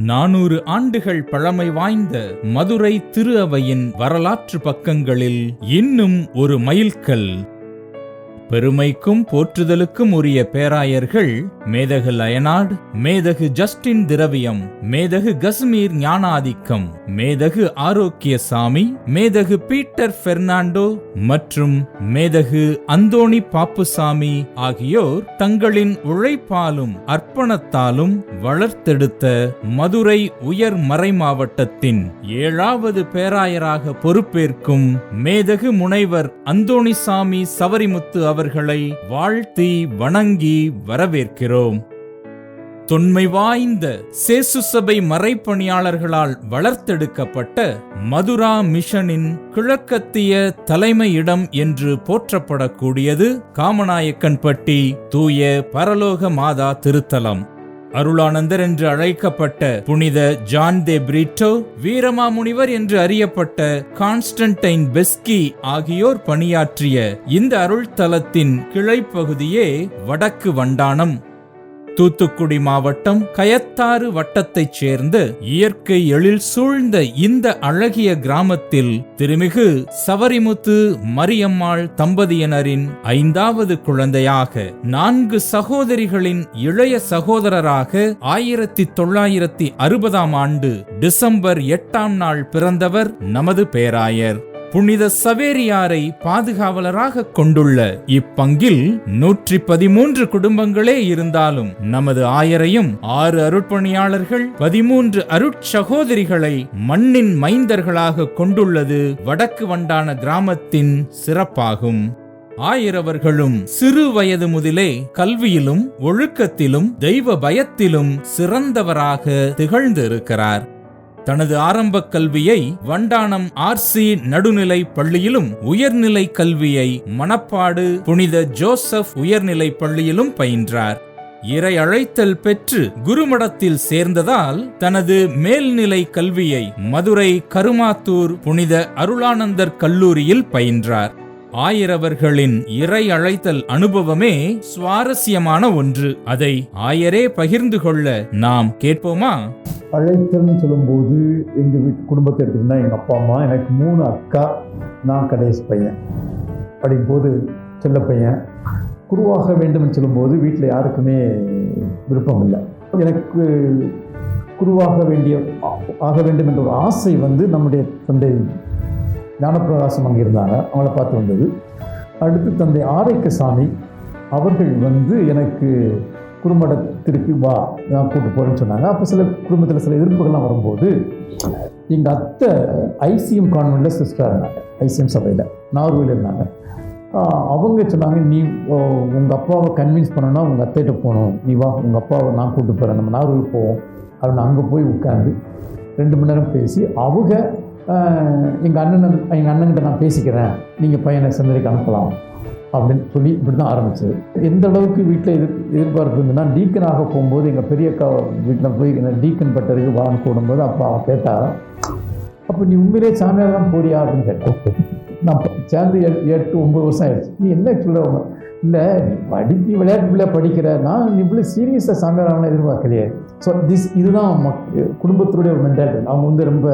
நானூறு ஆண்டுகள் பழமை வாய்ந்த மதுரை திரு அவையின் வரலாற்று பக்கங்களில் இன்னும் ஒரு மைல்கல் பெருமைக்கும் போற்றுதலுக்கும் உரிய பேராயர்கள் மேதகு லயனார்டு மேதகு ஜஸ்டின் திரவியம் மேதகு கஸ்மீர் ஞானாதிக்கம் மேதகு ஆரோக்கியசாமி மேதகு பீட்டர் பெர்னாண்டோ மற்றும் மேதகு அந்தோணி பாப்புசாமி ஆகியோர் தங்களின் உழைப்பாலும் அர்ப்பணத்தாலும் வளர்த்தெடுத்த மதுரை உயர் மறை மாவட்டத்தின் ஏழாவது பேராயராக பொறுப்பேற்கும் மேதகு முனைவர் அந்தோணிசாமி சவரிமுத்து அவர்களை வாழ்த்தி வணங்கி வரவேற்கிறோம். தொன்மை வாய்ந்த சேசு சபை மறைப்பணியாளர்களால் வளர்த்தெடுக்கப்பட்ட மதுரா மிஷனின் கிழக்கத்திய தலைமையிடம் என்று போற்றப்படக்கூடியது காமநாயக்கன்பட்டி தூய பரலோக மாதா திருத்தலம். அருளானந்தர் என்று அழைக்கப்பட்ட புனித ஜான் தே பிரிட்டோ வீரமாமுனிவர் என்று அறியப்பட்ட கான்ஸ்டன்டைன் பெஸ்கி ஆகியோர் பணியாற்றிய இந்த அருள்தலத்தின் கிளைப்பகுதியே வடக்கு வண்டானம். தூத்துக்குடி மாவட்டம் கயத்தாறு வட்டத்தைச் சேர்ந்த இயற்கை எழில் சூழ்ந்த இந்த அழகிய கிராமத்தில் திருமிகு சவரிமுத்து மரியம்மாள் தம்பதியினரின் ஐந்தாவது குழந்தையாக நான்கு சகோதரிகளின் இளைய சகோதரராக ஆயிரத்தி தொள்ளாயிரத்தி அறுபதாம் ஆண்டு டிசம்பர் எட்டாம் நாள் பிறந்தவர் நமது பேராயர். புனித சவேரியாரை பாதுகாவலராக கொண்டுள்ள இப்பங்கில் நூற்றி பதிமூன்று குடும்பங்களே இருந்தாலும் நமது ஆயரையும் ஆறு அருட்பணியாளர்கள் பதிமூன்று அருட்சகோதரிகளை மண்ணின் மைந்தர்களாக கொண்டுள்ளது வடக்கு வண்டான கிராமத்தின் சிறப்பாகும். ஆயிரவர்களும் சிறு வயது முதலே கல்வியிலும் ஒழுக்கத்திலும் தெய்வ பயத்திலும் சிறந்தவராக திகழ்ந்திருக்கிறார். தனது ஆரம்ப கல்வியை வண்டானம் ஆர்சி நடுநிலை பள்ளியிலும் உயர்நிலை கல்வியை மணப்பாடு புனித ஜோசப் உயர்நிலை பள்ளியிலும் பயின்றார். இறை அழைத்தல் பெற்று குருமடத்தில் சேர்ந்ததால் தனது மேல்நிலை கல்வியை மதுரை கருமாத்தூர் புனித அருளானந்தர் கல்லூரியில் பயின்றார். ஆயிரவர்களின் இறை அழைத்தல் அனுபவமே சுவாரஸ்யமான ஒன்று. அதை ஆயரே பகிர்ந்து கொள்ள நாம் கேட்போமா? அழைத்தல்னு சொல்லும்போது எங்கள் வீட்டு குடும்பத்தை எடுத்துக்கிட்டா எங்கள் அப்பா அம்மா எனக்கு மூணு அக்கா நான் கடைசி பையன். படிக்கும்போது செல்ல பையன். குருவாக வேண்டும் சொல்லும்போது வீட்டில் யாருக்குமே விருப்பம் இல்லை. எனக்கு குருவாக வேண்டிய ஆக வேண்டும் என்ற ஒரு ஆசை வந்து நம்முடைய தந்தை ஞானப்பிரகாசம் அங்கே இருந்தாங்க அவங்கள பார்த்து வந்தது. அடுத்து தந்தை ஆரைக்கசாமி அவர்கள் வந்து எனக்கு குடும்பத்திற்கு வா நான் கூட்டு போகிறேன்னு சொன்னாங்க. அப்போ சில குடும்பத்தில் சில எதிர்ப்புகள்லாம் வரும்போது எங்கள் அத்தை ஐசிஎம் கான்வெண்ட்டில் சிஸ்டராக இருந்தாங்க. ஐசிஎம் சபையில் நார்வேல இருந்தாங்க. அவங்க சொன்னாங்க நீ உங்கள் அப்பாவை கன்வின்ஸ் பண்ணணும்னா உங்கள் அத்தைகிட்ட போகணும். நீ வா உங்கள் அப்பாவை நான் கூப்பிட்டு போகிறேன் நம்ம நார்வேல் போவோம். அப்படின்னு அங்கே போய் உட்காந்து ரெண்டு மணி நேரம் பேசி அவங்க எங்கள் அண்ணன் எங்கள் அண்ணன்கிட்ட நான் பேசிக்கிறேன். நீங்கள் பையனை சென்னைக்கு அனுப்பலாம் அப்படின்னு சொல்லி இப்படி தான் ஆரம்பிச்சது. எந்த அளவுக்கு வீட்டில் எதிர் எதிர்பார்ப்பு இருந்ததுன்னா டீக்கனாக போகும்போது எங்கள் பெரிய அக்கா வீட்டில் போய் டீக்கன் பட்டருக்கு வான்னு கூடும்போது அப்போ அவன் கேட்டா அப்போ நீ உண்மையிலே சாமியார் தான் போறியா? அப்படின்னு கேட்டேன். நான் சேர்ந்து எ- எட்டு ஒம்பது வருஷம் ஆயிடுச்சு. நீ என்ன சொல்லுவாங்க இல்லை படிப்பு விளையாட்டு பிள்ளை படிக்கிற. நான் நீ இவ்வளோ சீரியஸாக சாமியார் ஆகணும் எதிர்பார்க்கலையே. ஸோ திஸ் இதுதான் மக் ஒரு மென்டாலிட்டி அவங்க வந்து ரொம்ப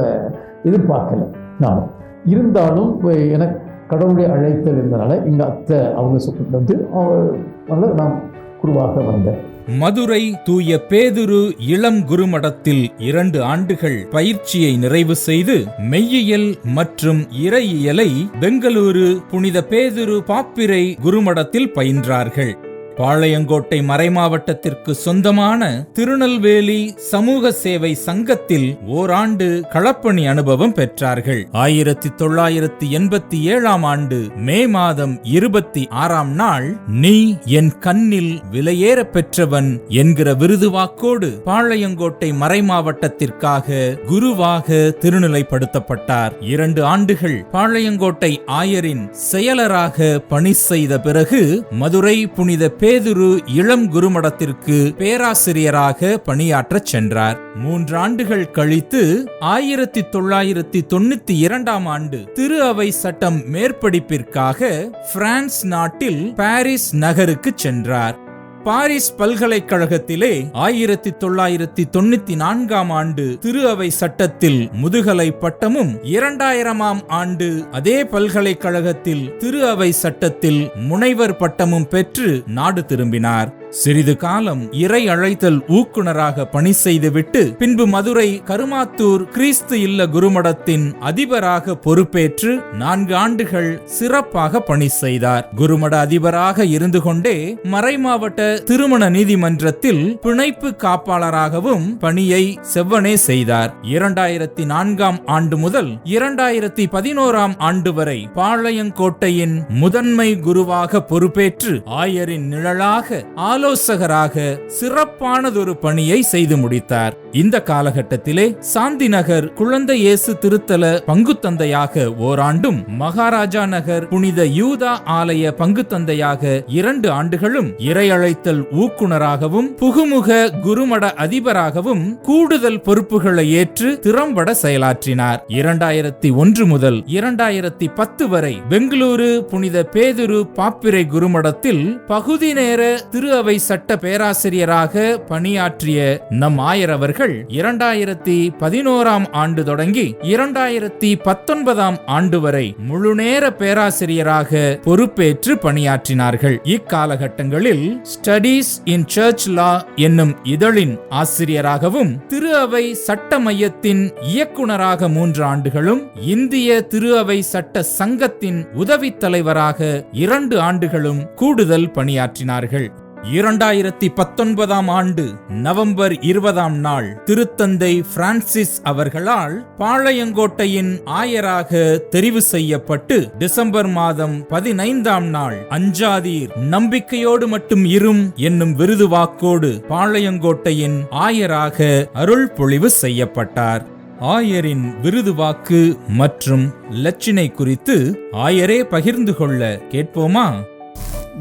எதிர்பார்க்கல. நானும் இருந்தாலும் எனக்கு கடவுளுடைய அழைத்தல் இருந்தனால எங்கள் அத்தை அவங்க சொ- வந்து அவங்க நான் குருவாக வந்தேன் மதுரை தூய பேதுரு இளம் குருமடத்தில் இரண்டு ஆண்டுகள் பயிற்சியை நிறைவு செய்து மெய்யியல் மற்றும் இறையியலை பெங்களூரு புனித பேதுரு பாப்பிரை குருமடத்தில் பயின்றார்கள். பாளையங்கோட்டை மறைமாவட்டத்திற்கு சொந்தமான திருநெல்வேலி சமூக சேவை சங்கத்தில் ஓராண்டு களப்பணி அனுபவம் பெற்றார்கள். ஆயிரத்தி தொள்ளாயிரத்தி எண்பத்தி ஏழாம் ஆண்டு மே மாதம் இருபத்தி ஆறாம் நாள் நீ என் கண்ணில் விலையேற பெற்றவன் என்கிற விருது வாக்கோடு பாளையங்கோட்டை மறைமாவட்டத்திற்காக குருவாக திருநிலைப்படுத்தப்பட்டார். இரண்டு ஆண்டுகள் பாளையங்கோட்டை ஆயரின் செயலராக பணி செய்த பிறகு மதுரை புனித பேதுரு இளம் குருமடத்திற்கு பேராசிரியராக பணியாற்றச் சென்றார். மூன்றாண்டுகள் கழித்து ஆயிரத்தி தொள்ளாயிரத்தி தொண்ணூத்தி இரண்டாம் ஆண்டு திரு அவை சட்டம் மேற்படிப்பிற்காக பிரான்ஸ் நாட்டில் பாரிஸ் நகருக்கு சென்றார். பாரிஸ் பல்கலைக்கழகத்திலே ஆயிரத்தி தொள்ளாயிரத்தி தொண்ணூத்தி நான்காம் ஆண்டு திரு அவை சட்டத்தில் முதுகலை பட்டமும் இரண்டாயிரமாம் ஆண்டு அதே பல்கலைக்கழகத்தில் திரு அவை சட்டத்தில் முனைவர் பட்டமும் பெற்று நாடு திரும்பினார். சிறிது காலம் இறை அழைத்தல் ஊக்குனராக பணி செய்துவிட்டு பின்பு மதுரை கருமாத்தூர் கிறிஸ்து இல்ல குருமடத்தின் அதிபராக பொறுப்பேற்று நான்கு ஆண்டுகள் சிறப்பாக பணி செய்தார். குருமட அதிபராக இருந்து கொண்டே மறைமாவட்ட திருமண நீதிமன்றத்தில் பிணைப்பு காப்பாளராகவும் பணியை செவ்வனே செய்தார். இரண்டாயிரத்தி நான்காம் ஆண்டு முதல் இரண்டாயிரத்தி பதினோராம் ஆண்டு வரை பாளையங்கோட்டையின் முதன்மை குருவாக பொறுப்பேற்று ஆயரின் நிழலாக ஆலோசகராக சிறப்பானதொரு பணியை செய்து முடித்தார். இந்த காலகட்டத்திலே சாந்தி நகர் குழந்தை இயேசு திருத்தல பங்குத்தந்தையாக ஓராண்டும் மகாராஜா நகர் புனித யூதா ஆலய பங்குத்தந்தையாக இரண்டு ஆண்டுகளும் இறையழைத்தல் ஊக்குனராகவும் புகுமுக குருமட அதிபராகவும் கூடுதல் பொறுப்புகளை ஏற்று திறம்பட செயலாற்றினார். இரண்டாயிரத்தி ஒன்று முதல் இரண்டாயிரத்தி பத்து வரை பெங்களூரு புனித பேதுரு பாப்பிரை குருமடத்தில் பகுதி நேர திரு அவை சட்ட பேராசிரியராக பணியாற்றிய நம் ஆயர் அவர்கள் இரண்டாயிரத்தி பதினோராம் ஆண்டு தொடங்கி இரண்டாயிரத்தி பத்தொன்பதாம் ஆண்டு வரை முழுநேர பேராசிரியராக பொறுப்பேற்று பணியாற்றினார்கள். இக்காலகட்டங்களில் ஸ்டடீஸ் இன் சர்ச் லா என்னும் இதழின் ஆசிரியராகவும் திரு அவை சட்ட மையத்தின் இயக்குனராக மூன்று ஆண்டுகளும் இந்திய திரு அவை சட்ட சங்கத்தின் உதவித் தலைவராக இரண்டு ஆண்டுகளும் கூடுதல் பணியாற்றினார்கள். இரண்டாயிரத்தி பத்தொன்பதாம் ஆண்டு நவம்பர் இருபதாம் நாள் திருத்தந்தை பிரான்சிஸ் அவர்களால் பாளையங்கோட்டையின் ஆயராக தெரிவு செய்யப்பட்டு டிசம்பர் மாதம் பதினைந்தாம் நாள் அஞ்சாதீர் நம்பிக்கையோடு மட்டும் இரும் என்னும் விருது வாக்கோடு பாளையங்கோட்டையின் ஆயராக அருள் பொழிவு செய்யப்பட்டார். ஆயரின் விருது வாக்கு மற்றும் லட்சினை குறித்து ஆயரே பகிர்ந்து கொள்ள கேட்போமா?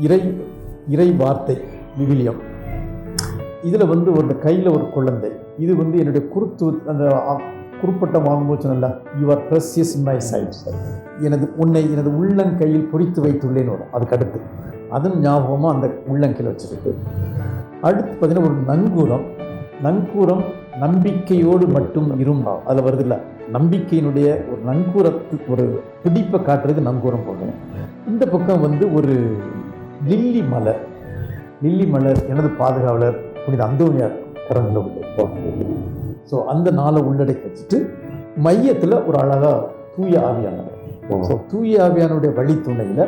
இறை இறை வார்த்தை. விவிலியம். இதில் வந்து ஒரு கையில் ஒரு குழந்தை. இது வந்து என்னுடைய குருத்து அந்த குறிப்பிட்ட குறுப்பட்டம் வாங்கும்போது சொன்னல யுவர் ப்ரெஸ்யஸ் மை சைட் எனது உன்னை எனது உள்ளங்கையில் பொறித்து வைத்துள்ளேன்னு வரும் அதுக்கு அடுத்து அதன் ஞாபகமாக அந்த உள்ளங்கையில் வச்சுருக்கு. அடுத்து பார்த்தீங்கன்னா ஒரு நங்கூரம். நங்கூரம் நம்பிக்கையோடு மட்டும் இரும். அதில் வருதுல்ல நம்பிக்கையினுடைய ஒரு நங்கூரத்து ஒரு பிடிப்பை காட்டுறது நங்கூரம் போடுறேன் இந்த பக்கம் வந்து ஒரு லில்லி மலை. லில்லி மலர் எனது பாதுகாவலர் புனித அந்தோனியார் கரங்களில் உள்ள ஸோ அந்த நாளை உள்ளடக்கி வச்சுட்டு மையத்தில் ஒரு அழகாக தூய ஆவியானவர். ஸோ தூய ஆவியானுடைய வழித்துணையில்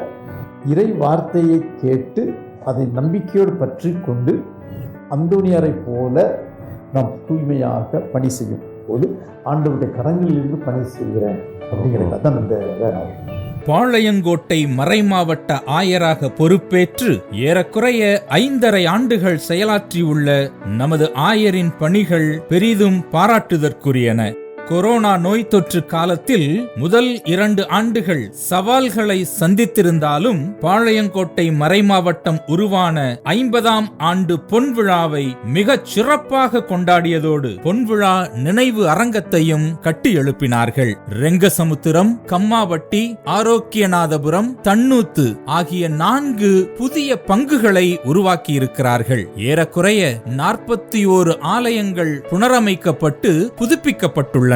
இறை வார்த்தையை கேட்டு அதை நம்பிக்கையோடு பற்றி கொண்டு அந்தோனியாரை போல நாம் தூய்மையாக பணி செய்யும் போது ஆண்டவருடைய கரங்களிலிருந்து பணி செய்கிறேன் அப்படிங்கிறது தான் இந்த பாளையங்கோட்டை மறைமாவட்ட ஆயராக பொறுப்பேற்று ஏறக்குறைய ஐந்தரை ஆண்டுகள் செயலாற்றியுள்ள நமது ஆயரின் பணிகள் பெரிதும் பாராட்டுதற்குரியன. கொரோனா நோய் தொற்று காலத்தில் முதல் இரண்டு ஆண்டுகள் சவால்களை சந்தித்திருந்தாலும் பாளையங்கோட்டை மறைமாவட்டம் உருவான ஐம்பதாம் ஆண்டு பொன்விழாவை மிகச் சிறப்பாக கொண்டாடியதோடு பொன்விழா நினைவு அரங்கத்தையும் கட்டி எழுப்பினார்கள். ரெங்கசமுத்திரம் கம்மாவட்டி ஆரோக்கியநாதபுரம் தன்னூத்து ஆகிய நான்கு புதிய பங்குகளை உருவாக்கியிருக்கிறார்கள். ஏறக்குறைய நாற்பத்தி ஓரு ஆலயங்கள் புனரமைக்கப்பட்டு புதுப்பிக்கப்பட்டுள்ளன.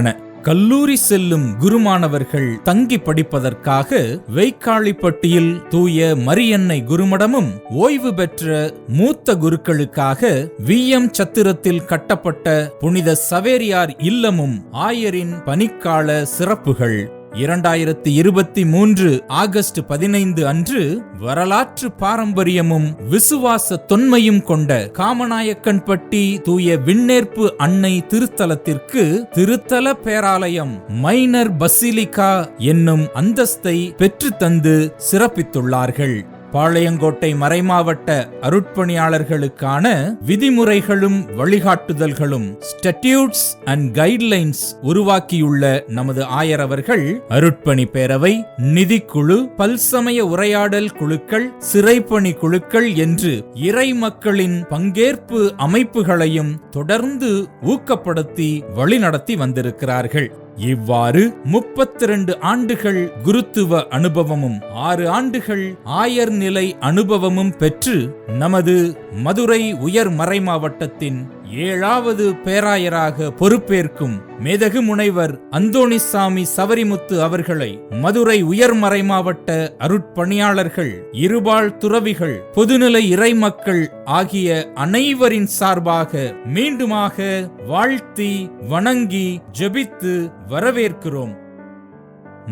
கல்லூரி செல்லும் குருமானவர்கள் தங்கி படிப்பதற்காக வெய்க்காளிப்பட்டியில் தூய மரியன்னை குருமடமும் ஓய்வு பெற்ற மூத்த குருக்களுக்காக வி. எம். சத்திரத்தில் கட்டப்பட்ட புனித சவேரியார் இல்லமும் ஆயரின் பனிக்கால சிறப்புகள். இரண்டாயிரத்தி இருபத்தி மூன்று ஆகஸ்ட் பதினைந்து அன்று வரலாற்று பாரம்பரியமும் விசுவாச தொன்மையும் கொண்ட காமநாயக்கன்பட்டி தூய விண்ணேற்பு அன்னை திருத்தலத்திற்கு திருத்தல பேராலயம் மைனர் பசிலிகா என்னும் அந்தஸ்தை பெற்றுத்தந்து சிறப்பித்துள்ளார்கள். பாளையங்கோட்டை மறைமாவட்ட அருட்பணியாளர்களுக்கான விதிமுறைகளும் வழிகாட்டுதல்களும் ஸ்டட்யூட்ஸ் அண்ட் கைட்லைன்ஸ் உருவாக்கியுள்ள நமது ஆயர் அவர்கள் அருட்பணி பேரவை நிதிக்குழு பல்சமய உரையாடல் குழுக்கள் சிறைப்பணி குழுக்கள் என்று இறை மக்களின் பங்கேற்பு அமைப்புகளையும் தொடர்ந்து ஊக்கப்படுத்தி வழிநடத்தி வந்திருக்கிறார்கள். இவ்வாறு முப்பத்தி ரெண்டு ஆண்டுகள் குருத்துவ அனுபவமும் ஆறு ஆண்டுகள் ஆயர் நிலை அனுபவமும் பெற்று நமது மதுரை உயர் மறைமாவட்டத்தின் ஏழாவது பேராயராக பொறுப்பேற்கும் மேதகு முனைவர் அந்தோணிசாமி சவரிமுத்து அவர்களை மதுரை உயர்மறை மாவட்ட அருட்பணியாளர்கள் இருபால் துறவிகள் பொதுநிலை இறைமக்கள் ஆகிய அனைவரின் சார்பாக மீண்டுமாக வாழ்த்தி வணங்கி ஜெபித்து வரவேற்கிறோம்.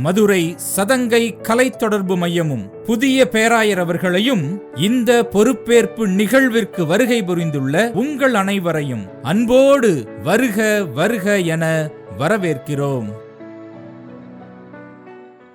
மதுரை சதங்கை கலை தொடர்பு மையமும் புதிய பேராயர் அவர்களையும் இந்த பொறுப்பேற்பு நிகழ்விற்கு வருகை புரிந்துள்ள உங்கள் அனைவரையும் அன்போடு வருக வருக என வரவேற்கிறோம்.